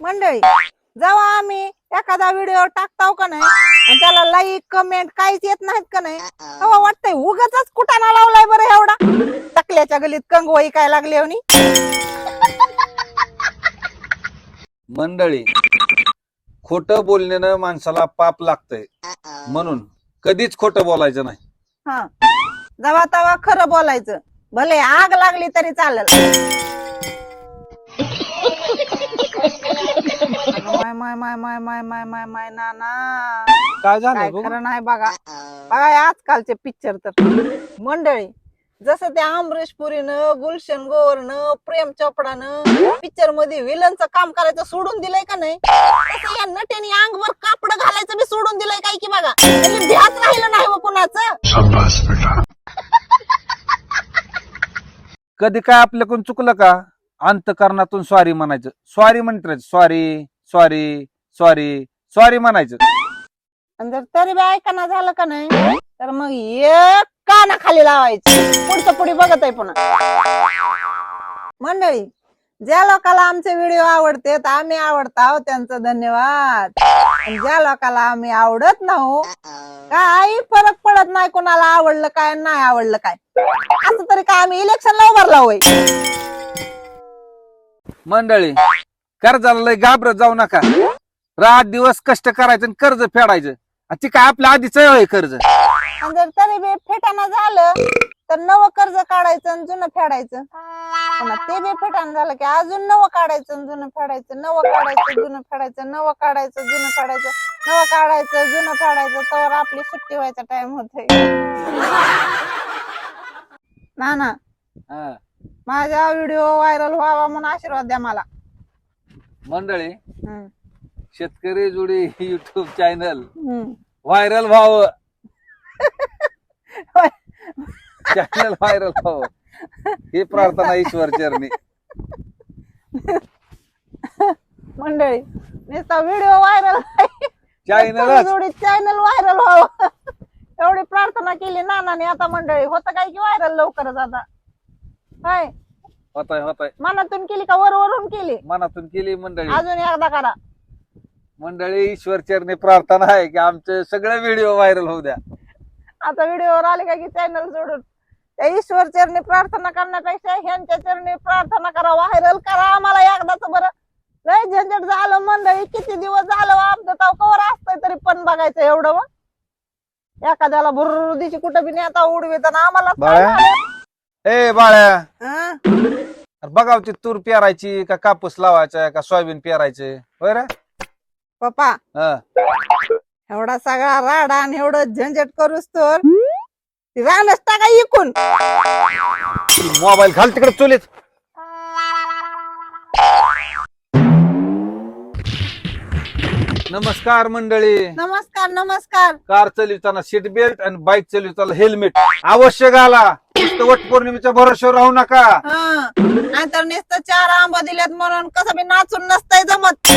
मंडळी जेव्हा आम्ही एखादा व्हिडिओ टाकताव का नाही आणि त्याला लाईक कमेंट काहीच येत नाहीत का नाही तेव्हा वाटतंय उगाच कुटाणा लावलाय बरं एवढा. टकल्याच्या गलीत कंगवाई काय लागली होनी मंडळी खोट बोलण्यानं माणसाला पाप लागतंय. म्हणून कधीच खोटं बोलायचं नाही. हा. जेव्हा तेव्हा खरं बोलायचं. भले आग लागली तरी चालेल. माय माय माय माय माय माय माय माय ना ना काय काय खरं नाही बघा बघा हे आजकालचे पिक्चर तर मंडळी जसं त्या अमरीश पुरीनं गुलशन गोवरनं प्रेम चोपडानं पिक्चरमध्ये विलनचं काम करायचं सोडून दिलंय का नाही तसं या नट्याने अंगवर कापड घालायचं बी सोडून दिलंय काय की बघा ध्यास राहिलं नाही हो कुणाचं कधी काय आपल्याकडून चुकलं का अंतकरणातून स्वारी म्हणायचं. स्वारी म्हणत स्वारी सॉरी सॉरी सॉरी म्हणायचं. आणि जर तरी बी ऐकाना झालं का नाही तर मग एक काना खाली लावायचं. पुढचं पुढे बघत आहे पुन्हा. मंडळी ज्या लोकांना आमचे व्हिडिओ आवडते आम्ही आवडतो त्यांचं धन्यवाद. आणि ज्या लोकाला आम्ही आवडत नाहो काही फरक पडत नाही कोणाला आवडलं काय नाही आवडलं काय. असं तरी काय आम्ही इलेक्शनला उभारला होय? मंडळी कर्जाला लय घाबरत जाऊ नका. रात दिवस कष्ट करायचं आणि कर्ज फेडायचं. आणि ती काय आपल्या आधीच आहे कर्ज. आणि जर तरी बी फेटाना झालं तर नवं कर्ज काढायचं आणि जुनं फेडायचं. पुन्हा ते बी फेटाना झालं की अजून नवं काढायचं आणि जुनं फेडायचं. नवं काढायचं जुनं फेडायचं नवं काढायचं जुनं फेडायचं. नवं काढायचं जुनं फेडायचं तर आपली सुट्टी व्हायचा टाइम होतोय. ना ना हा. माझा व्हिडिओ व्हायरल व्हावा म्हणून आशीर्वाद द्या मला. मंडळी हम्म. शेतकरी जुडी युट्यूब चॅनल हम्म. व्हायरल व्हावं. चॅनल व्हायरल व्हावं. ही प्रार्थना ईश्वर चरणी. मंडळी नुसता व्हिडिओ व्हायरल चॅनलच जोडी चॅनल व्हायरल व्हावं. एवढी प्रार्थना केली नानाने आता मंडळी. होतं काय की व्हायरल लवकरच आता. काय? होताय होताय. मनातून केली का वर वरून केली? मनातून केली मंडळी. अजून एकदा करा. मंडळी ईश्वर चरणी प्रार्थना आहे की आमचे सगळे व्हिडिओ व्हायरल होऊ द्या. आता व्हिडिओवर आले का की चॅनल सोडून त्या ईश्वर चरणी प्रार्थना करण्यापेक्षा ह्यांच्या चरणी प्रार्थना करा व्हायरल करा आम्हाला एकदाच बरं. लय झंझट झालं मंडळी किती दिवस झालं आमचं? ताव कवर असतंय तरी पण बघायचं एवढं मग. एखाद्याला भुर्र दिशी कुठं बी नेता उडवीत आणि आम्हाला? ए बाळ्या. हं? बघाव ती तूर पेरायची का कापूस लावायचा का सोयाबीन पेरायचे? होय रे? पप्पा हा. एवढा सगळा राडा आणि एवढं झंझट करूस तर रानच टाका इकून. मोबाईल घाल तिकडे चुलीत. नमस्कार मंडळी. नमस्कार नमस्कार. कार चालवताना सीट बेल्ट आणि बाईक चालवताना हेल्मेट अवश्य घाला नुसतं वट पौर्णिमेच्या भरोश्यावर राहू नका. हं. नाहीतर नुसतं चार आंबा दिल्यात म्हणून कसं बी नाचून नसतंय जमत.